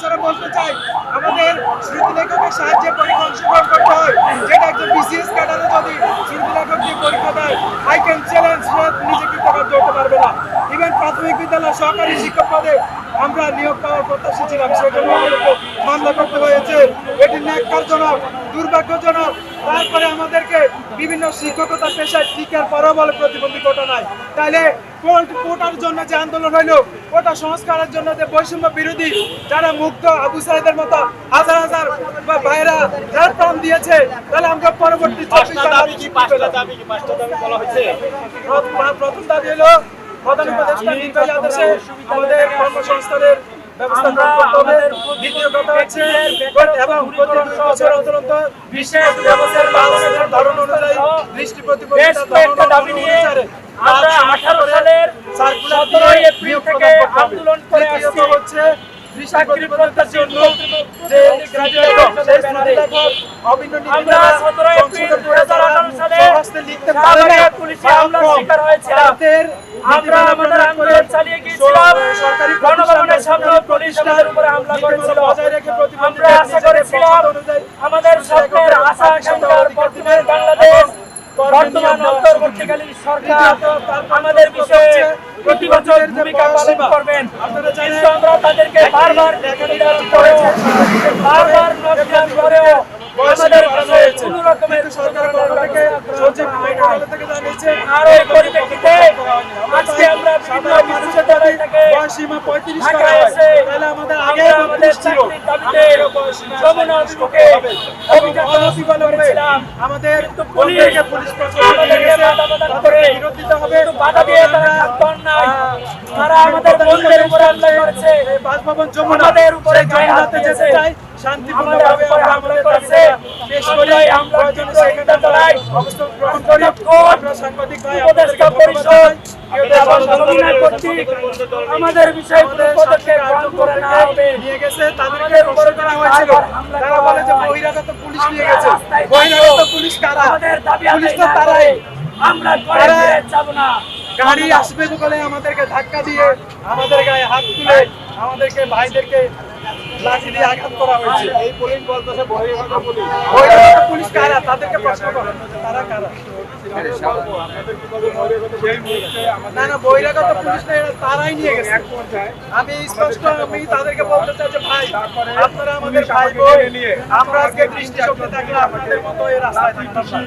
এছাড়া বলতে চাই আমাদের স্মৃতি লেখকের সাহায্যে পরীক্ষা অংশগ্রহণ করতে হয়। যেটা একজন বিসিএস ক্যাডারে যদি স্মৃতি লেখক দিয়ে পরীক্ষা দেয় আই ক্যান চ্যালেঞ্জ নিজে কৃতকার্য হতে পারবে না। ইভেন প্রাথমিক বিদ্যালয় সহকারী শিক্ষক পদে আমরা নিয়োগ পাওয়ার প্রত্যাশী ছিলাম, সেজন্য আমাদেরকে মামলা করতে হয়েছে। এটি ন্যাক্কারজনক দুর্ভাগ্যজনক। তারপরে আমাদেরকে বিভিন্ন শিক্ষকতা পেশায় টিকার পরও বলে প্রতিবন্ধী কোটা নাই। তাইলে কোর্ট- কোটার জন্য যে আন্দোলন হইল কোটা সংস্কারের জন্য যে বৈষম্য বিরোধী যারা মুক্ত আবু সাইদের মতো হাজার হাজার বা ভাইরা যারা প্রাণ দিয়েছে তাহলে আমরা পরবর্তী প্রথম- প্রথম দাবি হলো প্রধান উপদেষ্টা আমাদের কর্মসংস্থানের ব্যবস্থা গ্রহণ দ্বিতীয় কথা হচ্ছে এবং প্রতি বছর অন্তর অন্তর বিশেষ ব্যবস্থার বাংলাদেশের ধরন অনুযায়ী দৃষ্টি বেশ প্রতিবন্ধকতার কয়েকটা ধরন দাবি নিয়ে আমরা সালের এপ্রিল থেকে হবে। আন্দোলন করে আসছি। হচ্ছে আমরা সতেরোই এপ্রিল করে হাজার আঠারো সালে স্বহস্তে লিখতে পারে না শাহবাগে পুলিশি বা হামলার শিকার হয়েছিলাম। আমরা আমাদের আন্দোলন চালিয়ে গিয়েছিলাম। গণভবনের সামনে পুলিশ উপরে হামলা করেছিল। আমরা আশা করেছিলাম আমাদের স্বপ্নের আশা আকাঙ্ক্ষার বর্তমান বাংলাদেশ বর্তমান অন্তর্বর্তীকালীন সরকার আমাদের বিষয়ে প্রতি বছর ভূমিকা পালন করবেন। কিন্তু আমরা তাদেরকে বারবার বারবার নজর করেও আমাদের রকমের সরকার থেকে আর এই পরিপ্রেক্ষিতে বিভিন্ন মানুষের থেকে বয়স সীমা 35 করা হয়। তাহলে আমাদের আগে ছিল। চাকরির দাবিতে আমাদেরও বয়স সীমা যমুনা 37 অভিমুখে হবে। অভিযান এবং অনতিবিলম্বে করেছিলাম। আমাদের পুলিশ হবে বাধা দিয়ে তারা তারা আমাদের বন্ধুদের উপরে হামলা করেছে বাসভবন উপরে যেতে চাই শান্তিপূর্ণভাবে উপরে আমরা আমাদের করেছে। পেশ করি আমরা এই হামলার প্রয়োজনে তীব্র সেখানে অবস্থান গ্রহণ করি আমরা সাংবাদিক ভাই উপদেষ্টা পরিষদ আমাদের বিষয়ে পদক্ষেপ গ্রহণ করে না হবে। নিয়ে গেছে তাদেরকে প্রশ্ন করা হয়েছিল তারা বলে যে বহিরাগত পুলিশ নিয়ে গেছে। বহিরাগত পুলিশ কারা? পুলিশ তো তারাই। আমরা তারা- যাব না। গাড়ি আসবে বলে আমাদেরকে ধাক্কা দিয়ে আমাদের গায়ে হাত তুলে আমাদেরকে ভাইদেরকে লাঠি দিয়ে আঘাত করা হয়েছে। এই পুলিশ বলতেছে বহিরাগত পুলিশ। বহিরাগত পুলিশ কারা? তাদেরকে প্রশ্ন করেন তারা কারা? না না বহিরাগত পুলিশ না এরা তারাই নিয়ে গেছে। আমি স্পষ্ট আমি তাদেরকে বলতে চাই যে ভাই আপনারা আমাদের ভাই বোন আমরা আজকে দৃষ্টি শক্তি থাকলে আপনাদের মতো এই রাস্তায় থাকতাম না।